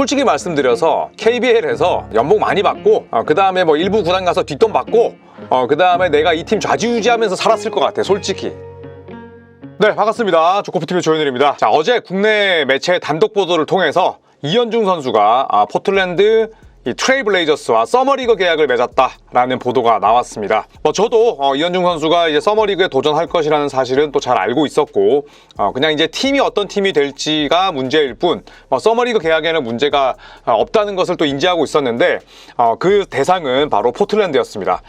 솔직히 말씀드려서 KBL에서 연봉 많이 받고 그 다음에 뭐 일부 구단 가서 뒷돈 받고 그 다음에 내가 이 팀 좌지우지하면서 살았을 것 같아 솔직히. 네 반갑습니다. 조코프TV 조현일입니다. 자 어제 국내 매체 단독 보도를 통해서 이현중 선수가 아, 포틀랜드 이 트레이블레이저스와 서머리그 계약을 맺었다라는 보도가 나왔습니다. 뭐 저도 어, 이현중 선수가 이제 서머리그에 도전할 것이라는 사실은 또 잘 알고 있었고 어, 그냥 이제 팀이 어떤 팀이 될지가 문제일 뿐 뭐 서머리그 계약에는 문제가 어, 없다는 것을 또 인지하고 있었는데 어, 그 대상은 바로 포틀랜드였습니다.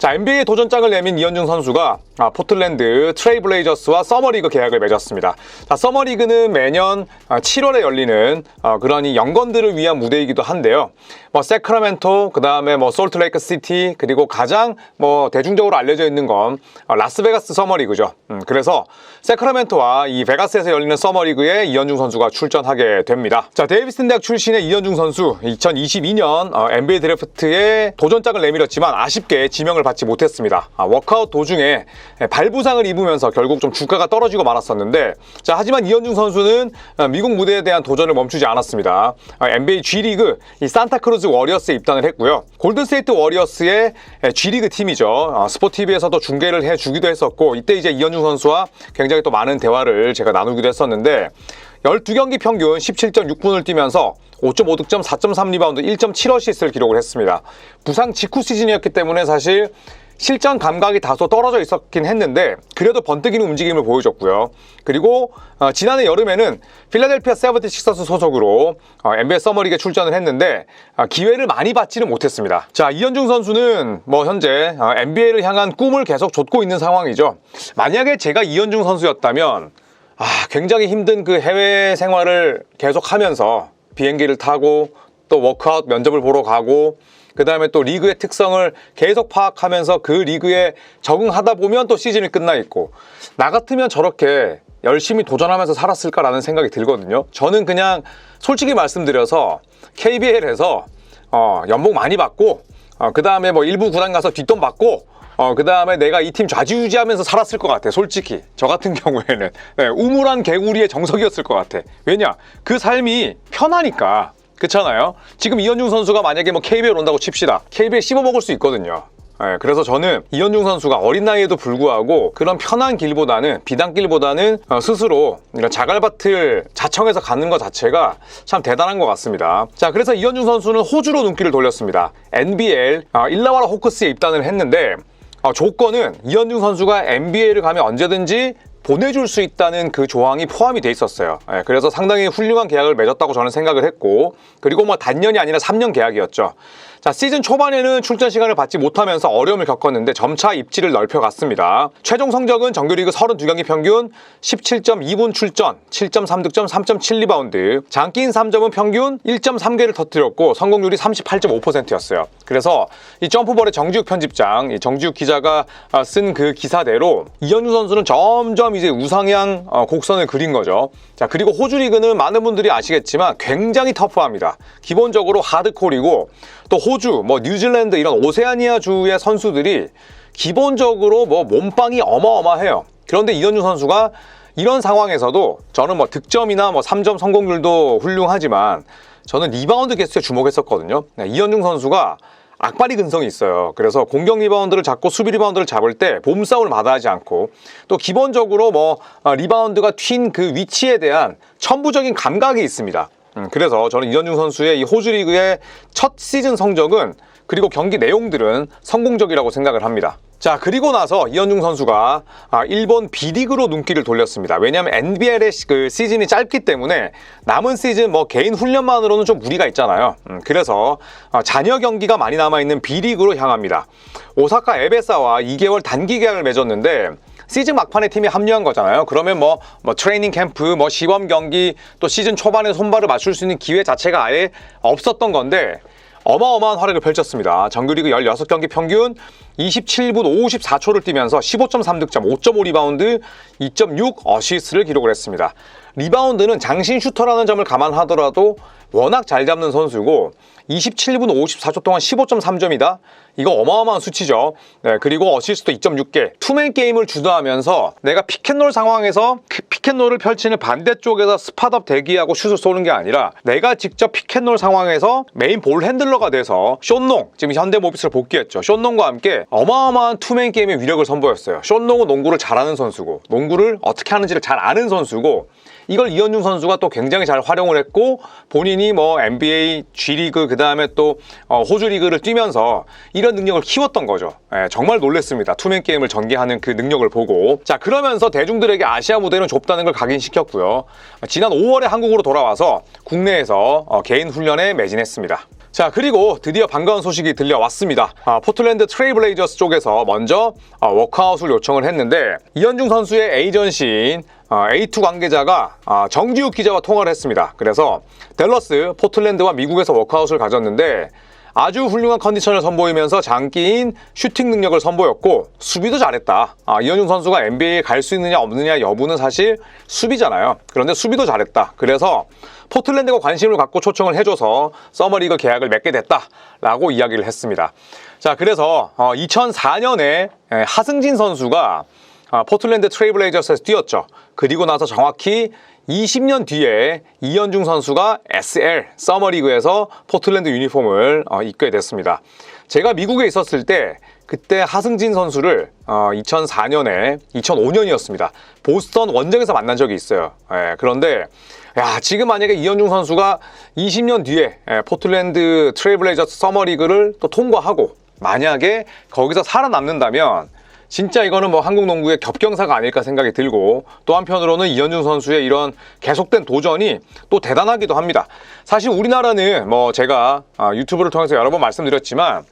자 NBA 도전장을 내민 이현중 선수가 아, 포틀랜드 트레이블레이저스와 서머리그 계약을 맺었습니다. 자, 서머리그는 매년 아, 7월에 열리는 어, 그런 이 연건들을 위한 무대이기도 한데요. 뭐 세크라멘토, 그 다음에 뭐 솔트레이크 시티, 그리고 가장 뭐 대중적으로 알려져 있는 건 어, 라스베가스 서머리그죠. 음, 그래서 세크라멘토와 이 베가스에서 열리는 서머리그에 이현중 선수가 출전하게 됩니다. 자, 데이비슨 대학 출신의 이현중 선수 2022년 어, NBA 드래프트에 도전장을 내밀었지만 아쉽게 지명을 받지 못했습니다. 아, 워크아웃 도중에 발 부상을 입으면서 결국 좀 주가가 떨어지고 말았었는데 자, 하지만 이현중 선수는 어, 미국 무대에 대한 도전을 멈추지 않았습니다. 어, NBA G리그 이 산타크루즈 워리어스에 입단을 했고요. 골든스테이트 워리어스의 G리그 팀이죠. 어, 스포티비에서도 중계를 해주기도 했었고 이때 이제 이현중 선수와 굉장히 또 많은 대화를 제가 나누기도 했었는데 12경기 평균 17.6분을 뛰면서 5.5득점, 4.3 리바운드, 1.7 어시스트를 기록을 했습니다. 부상 직후 시즌이었기 때문에 사실 실전 감각이 다소 떨어져 있었긴 했는데 그래도 번뜩이는 움직임을 보여줬고요. 그리고 어, 지난해 여름에는 필라델피아 세븐티식서스 소속으로 어, NBA 서머리그에 출전을 했는데 어, 기회를 많이 받지는 못했습니다. 자 이현중 선수는 뭐 현재 어, NBA를 향한 꿈을 계속 좇고 있는 상황이죠. 만약에 제가 이현중 선수였다면 아, 굉장히 힘든 그 해외 생활을 계속하면서 비행기를 타고 또 워크아웃 면접을 보러 가고 그 다음에 또 리그의 특성을 계속 파악하면서 그 리그에 적응하다 보면 또 시즌이 끝나 있고 나 같으면 저렇게 열심히 도전하면서 살았을까라는 생각이 들거든요. 저는 그냥 솔직히 말씀드려서 KBL에서 어, 연봉 많이 받고 어, 그 다음에 뭐 일부 구단 가서 뒷돈 받고 어, 그 다음에 내가 이 팀 좌지우지하면서 살았을 것 같아, 솔직히. 저 같은 경우에는. 네, 우물한 개구리의 정석이었을 것 같아. 왜냐? 그 삶이 편하니까. 그렇잖아요? 지금 이현중 선수가 만약에 뭐 KBL 온다고 칩시다. KBL 씹어 먹을 수 있거든요. 네, 그래서 저는 이현중 선수가 어린 나이에도 불구하고 그런 편한 길보다는 비단길보다는 어, 스스로 이런 자갈밭을 자청해서 가는 것 자체가 참 대단한 것 같습니다. 자, 그래서 이현중 선수는 호주로 눈길을 돌렸습니다. NBL 어, 일라와라 호크스에 입단을 했는데 어, 조건은 이현중 선수가 NBA를 가면 언제든지 보내줄 수 있다는 그 조항이 포함이 돼 있었어요. 예, 그래서 상당히 훌륭한 계약을 맺었다고 저는 생각을 했고, 그리고 뭐 단년이 아니라 3년 계약이었죠. 자, 시즌 초반에는 출전 시간을 받지 못하면서 어려움을 겪었는데 점차 입지를 넓혀갔습니다. 최종 성적은 정규리그 32경기 평균 17.2분 출전, 7.3득점, 3.7 리바운드, 장기인 3점은 평균 1.3개를 터뜨렸고 성공률이 38.5%였어요. 그래서 이 점프볼의 정지욱 편집장, 이 정지욱 기자가 아, 쓴그 기사대로 이현주 선수는 점점 이제 우상향 어, 곡선을 그린 거죠. 자, 그리고 호주 리그는 많은 분들이 아시겠지만 굉장히 터프합니다. 기본적으로 하드콜이고 또 호주, 뭐 뉴질랜드 이런 오세아니아 주의 선수들이 기본적으로 뭐 몸빵이 어마어마해요. 그런데 이현주 선수가 이런 상황에서도 저는 뭐 득점이나 뭐 3점 성공률도 훌륭하지만 저는 리바운드 개수에 주목했었거든요. 네, 이현중 선수가 악바리 근성이 있어요. 그래서 공격 리바운드를 잡고 수비 리바운드를 잡을 때 몸싸움을 마다하지 않고 또 기본적으로 뭐 어, 리바운드가 튄 그 위치에 대한 천부적인 감각이 있습니다. 음, 그래서 저는 이현중 선수의 이 호주 리그의 첫 시즌 성적은 그리고 경기 내용들은 성공적이라고 생각을 합니다. 자 그리고 나서 이현중 선수가 아, 일본 B리그로 눈길을 돌렸습니다. 왜냐하면 NBL의 시- 그 시즌이 짧기 때문에 남은 시즌 뭐 개인 훈련만으로는 좀 무리가 있잖아요. 음, 그래서 아, 잔여 경기가 많이 남아 있는 B리그로 향합니다. 오사카 에베사와 2개월 단기 계약을 맺었는데 시즌 막판에 팀이 합류한 거잖아요. 그러면 뭐, 뭐 트레이닝 캠프, 뭐 시범 경기, 또 시즌 초반에 손발을 맞출 수 있는 기회 자체가 아예 없었던 건데 어마어마한 활약을 펼쳤습니다. 정규리그 16경기 평균 27분 54초를 뛰면서 15.3득점, 5.5 리바운드, 2.6 어시스트를 기록을 했습니다. 리바운드는 장신 슈터라는 점을 감안하더라도 워낙 잘 잡는 선수고 27분 54초 동안 15.3점이다. 이거 어마어마한 수치죠. 네, 그리고 어시스트 2.6개. 투맨 게임을 주도하면서 내가 피켓롤 상황에서 그 피켓롤을 펼치는 반대쪽에서 스팟업 대기하고 슛을 쏘는 게 아니라 내가 직접 피켓롤 상황에서 메인 볼 핸들러가 돼서 쇼농, 지금 현대모비스를 복귀했죠. 쇼농과 함께 어마어마한 투맨 게임의 위력을 선보였어요. 쇼농은 농구를 잘하는 선수고 농구를 어떻게 하는지를 잘 아는 선수고 이걸 이현중 선수가 또 굉장히 잘 활용을 했고 본인이 뭐 NBA, G리그 그 다음에 또 어, 호주 리그를 뛰면서 이런 능력을 키웠던 거죠. 예, 정말 놀랬습니다. 투맨 게임을 전개하는 그 능력을 보고 자 그러면서 대중들에게 아시아 무대는 좁다는 걸 각인시켰고요. 지난 5월에 한국으로 돌아와서 국내에서 어, 개인 훈련에 매진했습니다. 자 그리고 드디어 반가운 소식이 들려왔습니다. 아, 포틀랜드 트레이블레이저스 쪽에서 먼저 아, 워크아웃을 요청을 했는데 이현중 선수의 에이전시인 아, A2 관계자가 아, 정지욱 기자와 통화를 했습니다. 그래서 댈러스, 포틀랜드와 미국에서 워크아웃을 가졌는데 아주 훌륭한 컨디션을 선보이면서 장기인 슈팅 능력을 선보였고 수비도 잘했다. 아, 이현중 선수가 NBA에 갈 수 있느냐 없느냐 여부는 사실 수비잖아요. 그런데 수비도 잘했다. 그래서 포틀랜드가 관심을 갖고 초청을 해줘서 서머리그 계약을 맺게 됐다라고 이야기를 했습니다. 자, 그래서 2004년에 하승진 선수가 아, 포틀랜드 트레이블레이저스에서 뛰었죠. 그리고 나서 정확히 20년 뒤에 이현중 선수가 SL 서머리그에서 포틀랜드 유니폼을 어, 입게 됐습니다. 제가 미국에 있었을 때 그때 하승진 선수를 어, 2004년에 2005년이었습니다. 보스턴 원정에서 만난 적이 있어요. 예, 그런데 야 지금 만약에 이현중 선수가 20년 뒤에 예, 포틀랜드 트레이블레이저스 서머리그를 또 통과하고 만약에 거기서 살아남는다면 진짜 이거는 뭐 한국 농구의 겹경사가 아닐까 생각이 들고 또 한편으로는 이현준 선수의 이런 계속된 도전이 또 대단하기도 합니다. 사실 우리나라는 뭐 제가 아, 유튜브를 통해서 여러 번 말씀드렸지만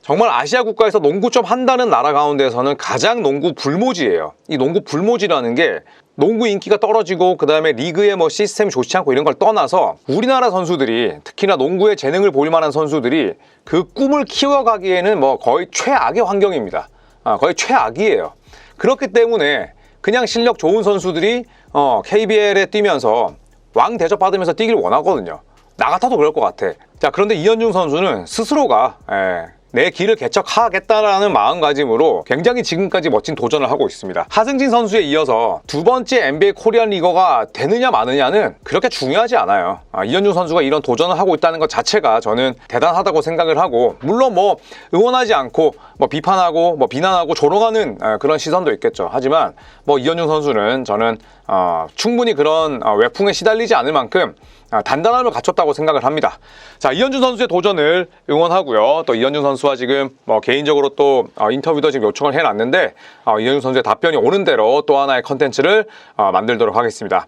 정말 아시아 국가에서 농구 좀 한다는 나라 가운데서는 가장 농구 불모지예요. 이 농구 불모지라는 게 농구 인기가 떨어지고 그다음에 리그의 뭐 시스템이 좋지 않고 이런 걸 떠나서 우리나라 선수들이 특히나 농구에 재능을 보일 만한 선수들이 그 꿈을 키워가기에는 뭐 거의 최악의 환경입니다. 아, 거의 최악이에요. 그렇기 때문에 그냥 실력 좋은 선수들이 어, KBL에 뛰면서 왕 대접 받으면서 뛰길 원하거든요. 나 같아도 그럴 것 같아. 자, 그런데 이현중 선수는 스스로가 예, 내 길을 개척하겠다라는 마음가짐으로 굉장히 지금까지 멋진 도전을 하고 있습니다. 하승진 선수에 이어서 두 번째 NBA 코리안 리거가 되느냐 마느냐는 그렇게 중요하지 않아요. 아, 이현중 선수가 이런 도전을 하고 있다는 것 자체가 저는 대단하다고 생각을 하고 물론 뭐 응원하지 않고 뭐 비판하고 뭐 비난하고 조롱하는 아, 그런 시선도 있겠죠. 하지만 뭐 이현중 선수는 저는 어, 충분히 그런 어, 외풍에 시달리지 않을 만큼 아, 단단함을 갖췄다고 생각을 합니다. 자, 이현준 선수의 도전을 응원하고요. 또 이현준 선수와 지금 뭐 개인적으로 또 어, 인터뷰도 지금 요청을 해놨는데 어, 이현준 선수의 답변이 오는 대로 또 하나의 컨텐츠를 어, 만들도록 하겠습니다.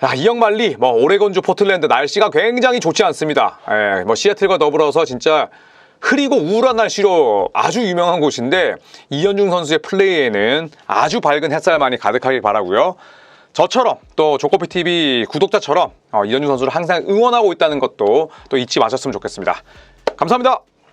아, 이영만리, 뭐 오레곤주 포틀랜드 날씨가 굉장히 좋지 않습니다. 예, 뭐 시애틀과 더불어서 진짜 흐리고 우울한 날씨로 아주 유명한 곳인데 이현중 선수의 플레이에는 아주 밝은 햇살만이 가득하길 바라고요. 저처럼 또 조코피 TV 구독자처럼 어, 이현중 선수를 항상 응원하고 있다는 것도 또 잊지 마셨으면 좋겠습니다. 감사합니다.